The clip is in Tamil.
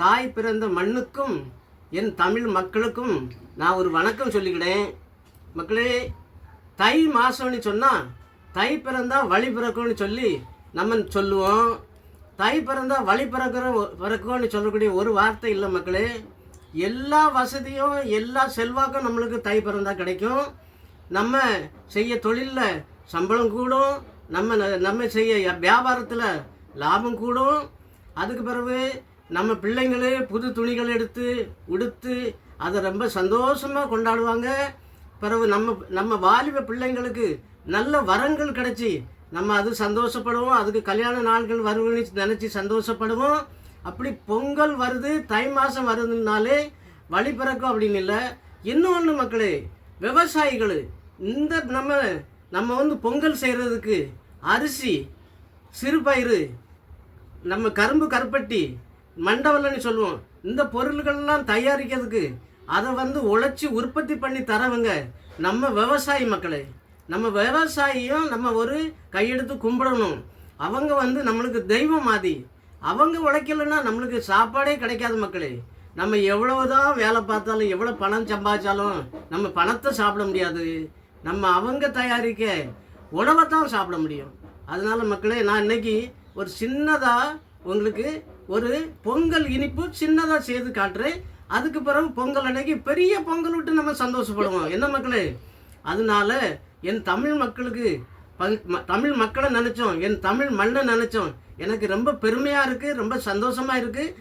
தாய் பிறந்த மண்ணுக்கும் என் தமிழ் மக்களுக்கும் நான் ஒரு வணக்கம் சொல்லிக்கிட்டேன். மக்களே தை மாதம்னு சொன்னால் தை பிறந்தா வழி பிறக்கும்னு சொல்லி நம்ம சொல்லுவோம். தை பிறந்தா வழி பிறக்கிற பிறக்கும்னு சொல்லக்கூடிய ஒரு வார்த்தை இல்லை மக்களே. எல்லா வசதியும் எல்லா செல்வாக்கும் நம்மளுக்கு தை பிறந்தா கிடைக்கும். நம்ம செய்ய தொழிலில் சம்பளம் கூடும். நம்ம நம்ம செய்ய வியாபாரத்தில் லாபம் கூடும். அதுக்கு பிறகு நம்ம பிள்ளைங்களே புது துணிகள் எடுத்து உடுத்து அதை ரொம்ப சந்தோஷமாக கொண்டாடுவாங்க. பிறகு நம்ம நம்ம வாலிப பிள்ளைங்களுக்கு நல்ல வரங்கள் கிடைச்சி நம்ம அது சந்தோஷப்படுவோம். அதுக்கு கல்யாண நாள்கள் வருவன்னு நினச்சி சந்தோஷப்படுவோம். அப்படி பொங்கல் வருது தை மாதம் வருதுனாலே வழி பிறக்கும் அப்படின்னு இல்லை. இன்னொன்று மக்களே விவசாயிகள் இந்த நம்ம நம்ம வந்து பொங்கல் செய்கிறதுக்கு அரிசி சிறுபயிறு நம்ம கரும்பு கருப்பட்டி மண்டவல்லன்னு சொல்லுவோம். இந்த பொருள்கள்லாம் தயாரிக்கிறதுக்கு அதை வந்து உழைச்சி உற்பத்தி பண்ணி தரவங்க நம்ம விவசாயி மக்களே. நம்ம விவசாயியும் நம்ம ஒரு கையெடுத்து கும்பிடணும். அவங்க வந்து நம்மளுக்கு தெய்வம் மாதிரி. அவங்க உழைக்கலைன்னா நம்மளுக்கு சாப்பாடே கிடைக்காது மக்களே. நம்ம எவ்வளவுதான் வேலை பார்த்தாலும் எவ்வளோ பணம் சம்பாதிச்சாலும் நம்ம பணத்தை சாப்பிட முடியாது. நம்ம அவங்க தயாரிக்க உணவை தான் சாப்பிட முடியும். அதனால மக்களே நான் இன்னைக்கு ஒரு சின்னதாக உங்களுக்கு ஒரு பொங்கல் இனிப்பு சின்னதாக செய்து காட்டுறேன். அதுக்கு பிறகு பொங்கல் அன்னைக்கு பெரிய பொங்கல் விட்டு நம்ம சந்தோஷப்படுவோம். என்ன மக்களே? அதனால என் தமிழ் மக்களுக்கு ம- தமிழ் மக்களை நினைச்சோம். என் தமிழ் மண்ணை நினைச்சோம். எனக்கு ரொம்ப பெருமையாக இருக்குது ரொம்ப சந்தோஷமாக இருக்குது